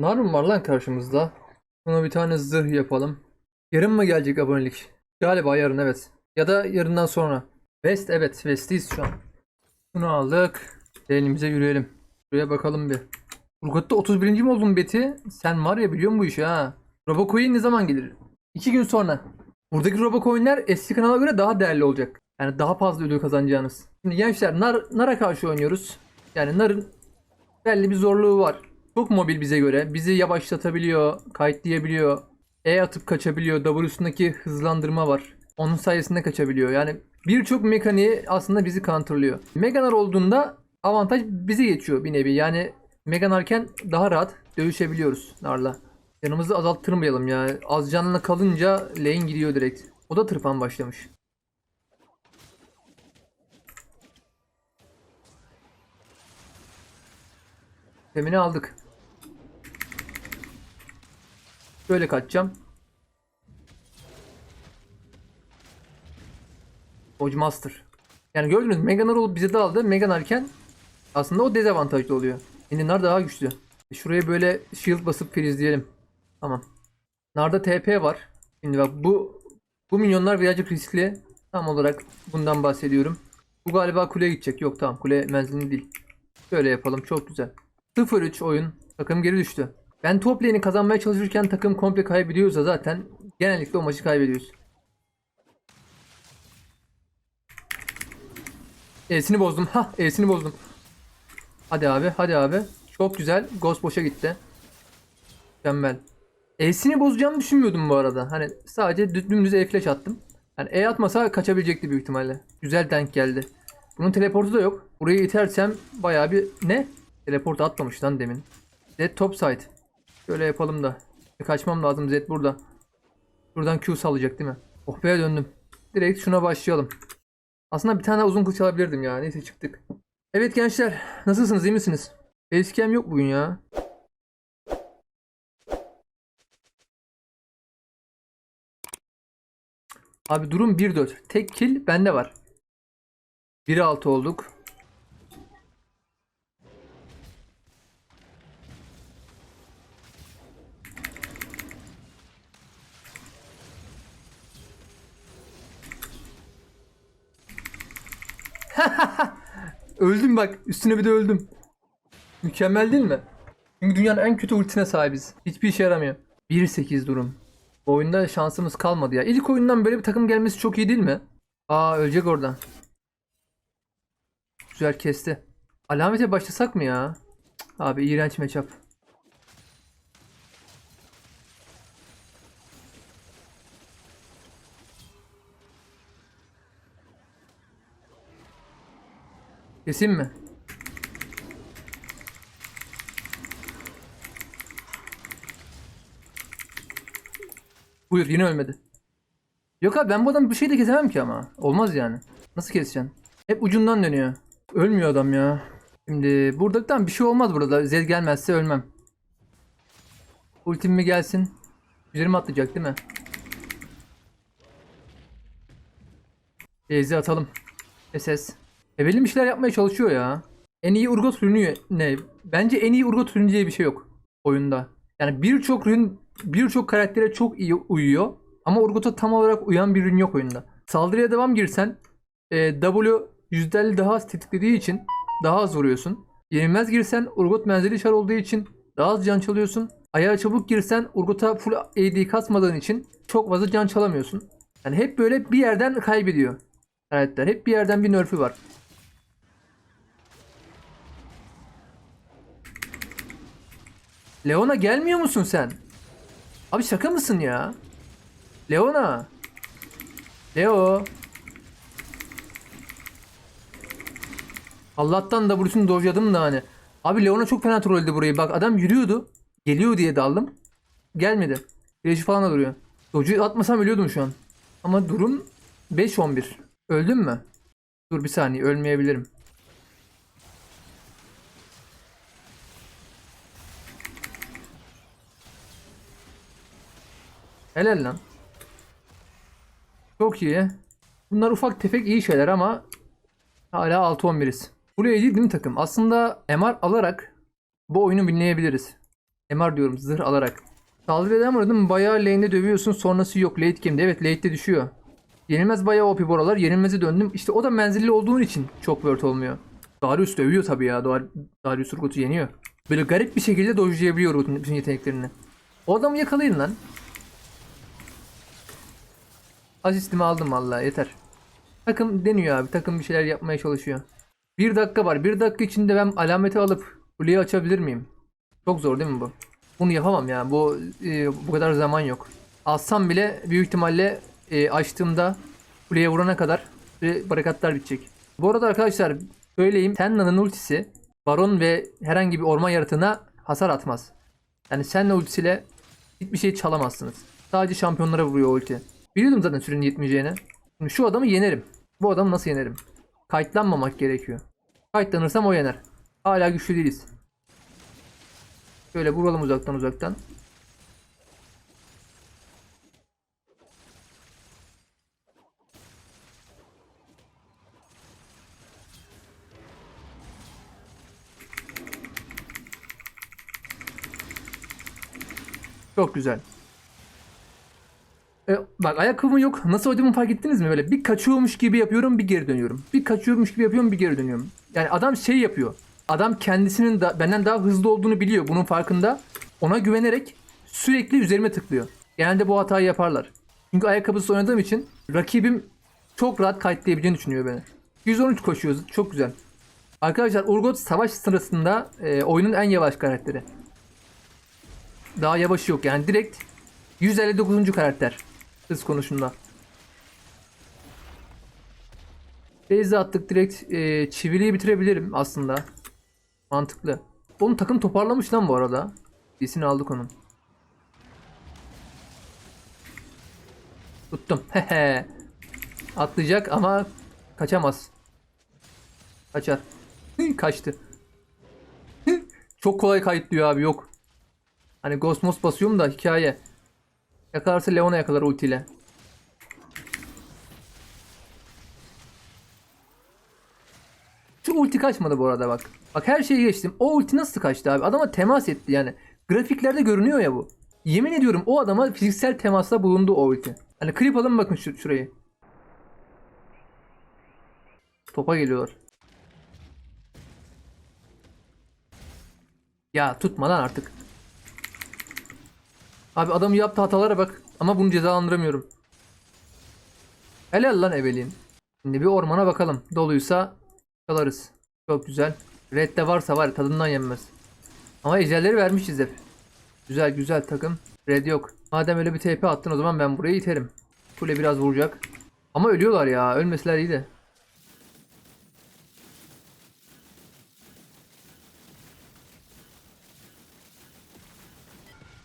Nar mı var lan karşımızda? Buna bir tane zırh yapalım. Yarın mı gelecek abonelik? Galiba yarın evet. Ya da yarından sonra. West evet West'iyiz şu an. Bunu aldık. Elimize yürüyelim. Şuraya bakalım bir. Urgat'ta 31. mi oldun Beti? Sen var ya biliyorsun bu işi ha. Robocoin ne zaman gelir? 2 gün sonra. Buradaki Robocoin'ler eski kanala göre daha değerli olacak. Yani daha fazla ödül kazanacağınız. Şimdi gençler Nar, Nar'a karşı oynuyoruz. Yani Nar'ın belli bir zorluğu var. Çok mobil bize göre. Bizi yavaşlatabiliyor, kayıtlayabiliyor. E atıp kaçabiliyor. W'sundaki hızlandırma var. Onun sayesinde kaçabiliyor. Yani birçok mekaniği aslında bizi counterlıyor. Meganar olduğunda avantaj bize geçiyor bir nevi. Yani Meganarken daha rahat dövüşebiliyoruz Nar'la. Canımızı azalttırmayalım ya. Az canlı kalınca lane gidiyor direkt. O da tırpan başlamış. Temini aldık. Böyle kaçacağım. Dodge Master. Yani gördünüz? Meganar olup bize daldı. Meganarken aslında o dezavantajlı oluyor. Şimdi Nar daha güçlü. Şuraya böyle shield basıp freezeleyelim. Tamam. Nar'da TP var. Şimdi bak bu bu minyonlar birazcık riskli. Tam olarak bundan bahsediyorum. Bu galiba kuleye gidecek. Yok tamam kule menzilli değil. Şöyle yapalım çok güzel. 0-3 oyun. Takım geri düştü. Ben top lane'i kazanmaya çalışırken takım komple kaybediyorsa zaten genellikle o maçı kaybediyoruz. E'sini bozdum. Ha, E'sini bozdum. Hadi abi, hadi abi. Çok güzel. Ghost boşa gitti. Mükemmel. E'sini bozacağımı düşünmüyordum bu arada. Hani sadece dü- dümdüz E flash attım. Yani E atmasa kaçabilecekti büyük ihtimalle. Güzel denk geldi. Bunun teleportu da yok. Burayı itersem bayağı bir... Ne? Teleport atmamış lan demin. Z top side. Şöyle yapalım da. Kaçmam lazım Z burada. Buradan Q sallayacak değil mi? Oh be döndüm. Direkt şuna başlayalım. Aslında bir tane uzun kılıç alabilirdim ya. Neyse çıktık. Evet gençler. Nasılsınız? iyi misiniz? Facecam yok bugün ya. Abi durum 1-4. Tek kill bende var. 1-6 olduk. Öldüm bak. Üstüne bir de öldüm. Mükemmel değil mi? Çünkü dünyanın en kötü ultisine sahibiz. Hiçbir işe yaramıyor. 1-8 durum. Bu oyunda şansımız kalmadı ya. İlk oyundan böyle bir takım gelmesi çok iyi değil mi? Aa ölecek oradan. Güzel kesti. Alamete başlasak mı ya? Abi iğrenç matchup. Kesin mi? Buyur yine ölmedi. Yok abi ben bu adamı bir şey de kesemem ki ama. Olmaz yani. Nasıl keseceksin? Hep ucundan dönüyor. Ölmüyor adam ya. Şimdi buradaktan bir şey olmaz burada. Zed gelmezse ölmem. Ultim mi gelsin? Üzerime atlayacak değil mi? Ezi atalım. SS. E belli bir şeyler yapmaya çalışıyor ya. En iyi Urgot ürünü ne? Bence en iyi Urgot ürünü diye bir şey yok oyunda. Yani birçok ürün birçok karaktere çok iyi uyuyor. Ama Urgot'a tam olarak uyan bir ürün yok oyunda. Saldırıya devam girsen e, W %50 daha az tetiklediği için daha az vuruyorsun. Yenilmez girsen Urgot menzili şar olduğu için daha az can çalıyorsun. Ayağa çabuk girsen Urgot'a full AD kasmadığın için çok fazla can çalamıyorsun. Yani hep böyle bir yerden kaybediyor. Karakter. Hep bir yerden bir nerf'ü var. Leona gelmiyor musun sen? Abi şaka mısın ya? Leona. Leo. Allah'tan da burasını dojladım da hani. Abi Leona çok fena trolledi burayı. Bak adam yürüyordu. Geliyor diye daldım. Gelmedi. Flash'ı falan da duruyor. Doge'u atmasam ölüyordum şu an. Ama durum 5-11. Öldüm mü? Dur bir saniye ölmeyebilirim. Helal lan. Çok iyi. Bunlar ufak tefek iyi şeyler ama hala 6-11'iz. Buraya değil değil mi takım? Aslında MR alarak bu oyunu binleyebiliriz. MR diyorum zırh alarak. Saldırıya devam edin bayağı lane'de dövüyorsun sonrası yok late game'de. Evet late'de düşüyor. Yenilmez bayağı OP boralar. Yenilmez'e döndüm. İşte o da menzilli olduğun için çok word olmuyor. Darius dövüyor tabii ya. Dar Darius Urgot'u yeniyor. Böyle garip bir şekilde dojlayabiliyor Urgot'un bütün yeteneklerini. O adamı yakalayın lan. Asistimi aldım vallahi yeter. Takım deniyor abi. Takım bir şeyler yapmaya çalışıyor. Bir dakika var. Bir dakika içinde ben alameti alıp kuleyi açabilir miyim? Çok zor değil mi bu? Bunu yapamam ya. Bu e, bu kadar zaman yok. Alsam bile büyük ihtimalle e, açtığımda kuleye vurana kadar barikatlar bitecek. Bu arada arkadaşlar söyleyeyim. Senna'nın ultisi Baron ve herhangi bir orman yaratığına hasar atmaz. Yani Senna ultisiyle hiçbir şey çalamazsınız. Sadece şampiyonlara vuruyor ulti. Biliyordum zaten sürenin yetmeyeceğini. Şimdi şu adamı yenerim. Bu adamı nasıl yenerim? Kayıtlanmamak gerekiyor. Kayıtlanırsam o yener. Hala güçlü değiliz. Şöyle vuralım uzaktan uzaktan. Çok güzel. E, bak ayakkabım yok. Nasıl oynadığımı fark ettiniz mi? Böyle bir kaçıyormuş gibi yapıyorum bir geri dönüyorum. Bir kaçıyormuş gibi yapıyorum bir geri dönüyorum. Yani adam şey yapıyor. Adam kendisinin da, benden daha hızlı olduğunu biliyor. Bunun farkında. Ona güvenerek sürekli üzerime tıklıyor. Genelde bu hatayı yaparlar. Çünkü ayakkabısız oynadığım için rakibim çok rahat kayıtlayabileceğini düşünüyor beni. 113 koşuyoruz. Çok güzel. Arkadaşlar Urgot savaş sırasında e, oyunun en yavaş karakteri. Daha yavaşı yok yani direkt 159. karakter hız konusunda. Beyzi attık direkt e, çiviliyi bitirebilirim aslında. Mantıklı. Onun takım toparlamış lan bu arada. Birisini aldık onun. Tuttum. Hehe. Atlayacak ama kaçamaz. Kaçar. Kaçtı. Çok kolay kayıtlıyor abi yok. Hani Ghost Mos basıyorum da hikaye. Yakalarsa Leon'a yakalar ultiyle. Şu ulti kaçmadı bu arada bak. Bak her şeyi geçtim. O ulti nasıl kaçtı abi? Adama temas etti yani. Grafiklerde görünüyor ya bu. Yemin ediyorum o adama fiziksel temasla bulundu o ulti. Hani klip alın bakın şu, şurayı. Topa geliyorlar. Ya tutma lan artık. Abi adamın yaptığı hatalara bak. Ama bunu cezalandıramıyorum. Helal lan ebeliğin. Şimdi bir ormana bakalım. Doluysa çalarız. Çok güzel. Red de varsa var tadından yenmez. Ama ejderleri vermişiz hep. Güzel güzel takım. Red yok. Madem öyle bir TP attın o zaman ben burayı iterim. Kule biraz vuracak. Ama ölüyorlar ya. Ölmeseler iyi de.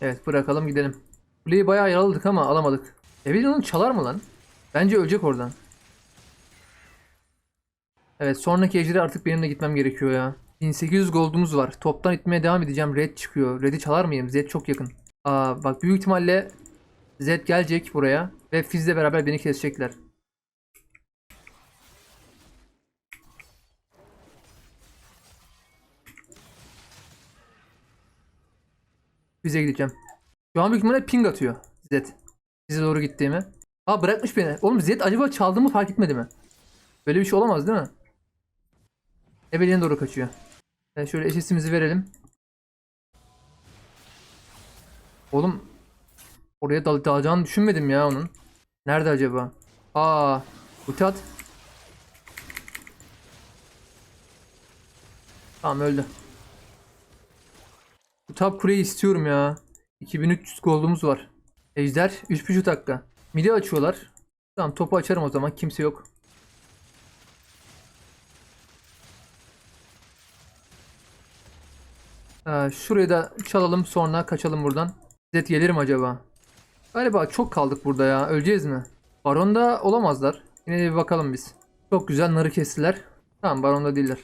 Evet bırakalım gidelim. Kuleyi bayağı yaraladık ama alamadık. Evelyn çalar mı lan? Bence ölecek oradan. Evet sonraki ejderi artık benim de gitmem gerekiyor ya. 1800 gold'umuz var. Toptan itmeye devam edeceğim. Red çıkıyor. Red'i çalar mıyım? Zed çok yakın. Aa bak büyük ihtimalle Zed gelecek buraya. Ve Fizz'le beraber beni kesecekler. Fizz'e gideceğim. Şu an büyük ihtimalle ping atıyor Zed. Bize doğru gittiğimi. Aa bırakmış beni. Oğlum Zed acaba çaldığımı fark etmedi mi? Böyle bir şey olamaz değil mi? Ebeliğine doğru kaçıyor. Yani şöyle eşesimizi verelim. Oğlum oraya dal dalacağını düşünmedim ya onun. Nerede acaba? Aa, ulti at. Tamam öldü. Top kuleyi istiyorum ya. 2300 gold'umuz var. Ejder 3.5 dakika. Midi açıyorlar. Tamam topu açarım o zaman kimse yok. Ee, şurayı da çalalım sonra kaçalım buradan. Zed gelir mi acaba? Galiba çok kaldık burada ya. Öleceğiz mi? Baron'da olamazlar. Yine de bir bakalım biz. Çok güzel narı kestiler. Tamam baronda değiller.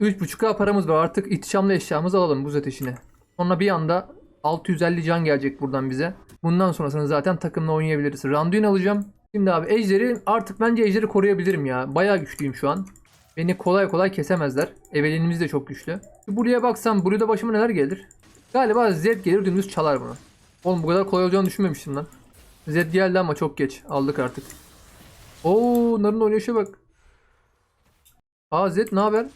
3.5k paramız var. Artık ihtişamlı eşyamızı alalım buz ateşine. Sonra bir anda 650 can gelecek buradan bize. Bundan sonrasını zaten takımla oynayabiliriz. Randuin alacağım. Şimdi abi ejderi artık bence ejderi koruyabilirim ya. Bayağı güçlüyüm şu an. Beni kolay kolay kesemezler. Evelinimiz de çok güçlü. Buraya baksam burada başıma neler gelir? Galiba Z gelir dümdüz çalar bunu. Oğlum bu kadar kolay olacağını düşünmemiştim lan. Z geldi ama çok geç. Aldık artık. Oo, narın oynayışa bak. Aa Z ne haber?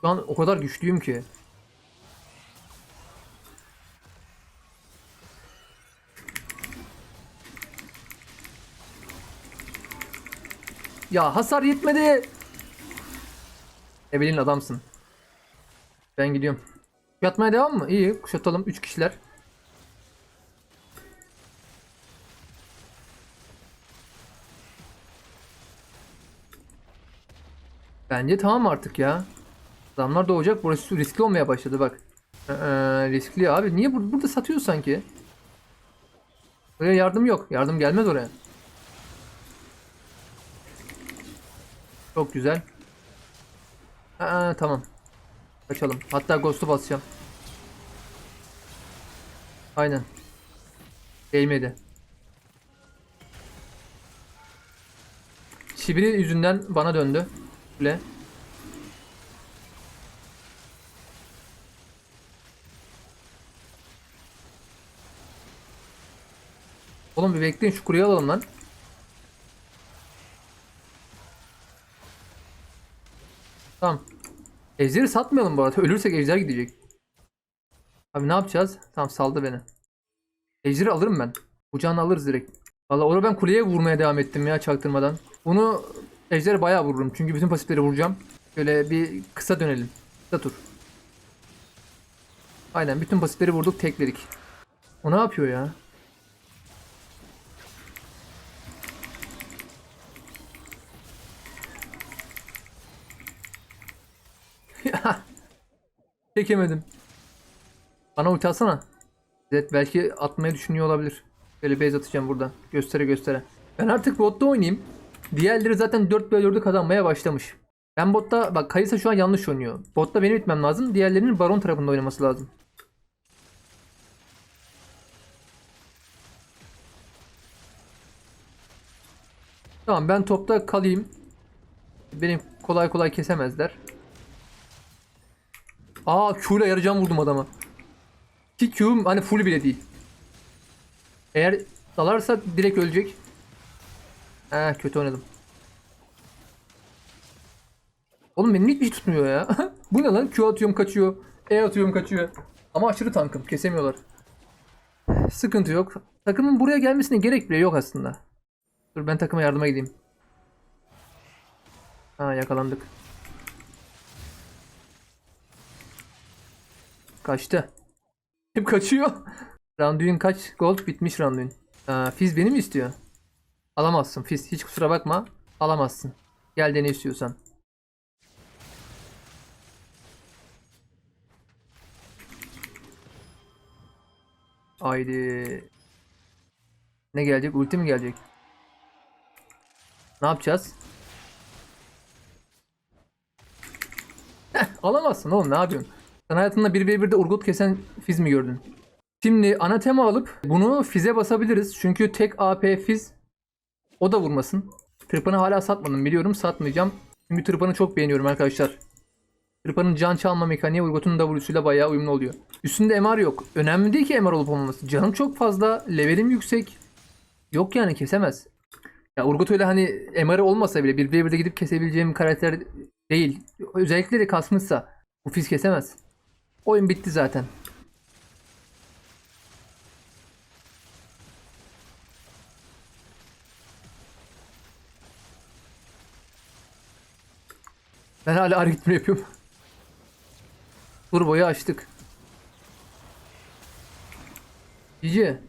Şu an o kadar güçlüyüm ki. Ya hasar yetmedi. Evelyn adamsın. Ben gidiyorum. Yatmaya devam mı? İyi kuşatalım 3 kişiler. Bence tamam artık ya. Adamlar doğacak. Burası riskli olmaya başladı bak. Ee, riskli abi. Niye bur- burada satıyor sanki? Buraya yardım yok. Yardım gelmez oraya. Çok güzel. Aa, tamam. Kaçalım. Hatta Ghost'u basacağım. Aynen. Değmedi. Şibiri yüzünden bana döndü. Bile. Oğlum bir bekleyin şu kuruyu alalım lan. Tamam. Ejderi satmayalım bu arada. Ölürsek ejder gidecek. Abi ne yapacağız? Tamam saldı beni. Ejderi alırım ben. Kucağına alırız direkt. Valla onu ben kuleye vurmaya devam ettim ya çaktırmadan. Bunu ejderi bayağı vururum. Çünkü bütün pasifleri vuracağım. Şöyle bir kısa dönelim. Kısa tur. Aynen bütün pasifleri vurduk tekledik. O ne yapıyor ya? Çekemedim. Bana ulti atsana. Zed belki atmayı düşünüyor olabilir. Böyle base atacağım burada. Göstere göstere. Ben artık botta oynayayım. Diğerleri zaten 4 bölü 4'ü kazanmaya başlamış. Ben botta bak Kayısa şu an yanlış oynuyor. Botta benim bitmem lazım. Diğerlerinin baron tarafında oynaması lazım. Tamam ben topta kalayım. Benim kolay kolay kesemezler. Aa Q ile vurdum adama. Ki Q'm hani full bile değil. Eğer dalarsa direkt ölecek. Eh kötü oynadım. Oğlum benim hiçbir şey tutmuyor ya. Bu ne lan? Q atıyorum kaçıyor. E atıyorum kaçıyor. Ama aşırı tankım. Kesemiyorlar. Sıkıntı yok. Takımın buraya gelmesine gerek bile yok aslında. Dur ben takıma yardıma gideyim. Ha yakalandık. Kaçtı. Hep kaçıyor. Randuin kaç gold bitmiş Randuin. Aa, Fizz beni mi istiyor? Alamazsın Fizz. Hiç kusura bakma. Alamazsın. Gel de ne istiyorsan. Haydi. Ne gelecek? Ulti mi gelecek? Ne yapacağız? Alamazsın oğlum ne yapıyorsun? Sen hayatında 1v1'de Urgot kesen Fiz mi gördün? Şimdi ana tema alıp bunu Fiz'e basabiliriz. Çünkü tek AP Fiz o da vurmasın. Tırpanı hala satmadım biliyorum satmayacağım. Çünkü tırpanı çok beğeniyorum arkadaşlar. Tırpanın can çalma mekaniği Urgot'un W'suyla bayağı uyumlu oluyor. Üstünde MR yok. Önemli değil ki MR olup olmaması. Canım çok fazla, levelim yüksek. Yok yani kesemez. Ya Urgot öyle hani MR olmasa bile bir v gidip kesebileceğim karakter değil. Özellikle de kasmışsa bu fiz kesemez. Oyun bitti zaten. Ben hala aritmi yapıyorum. Turboyu açtık. Cici.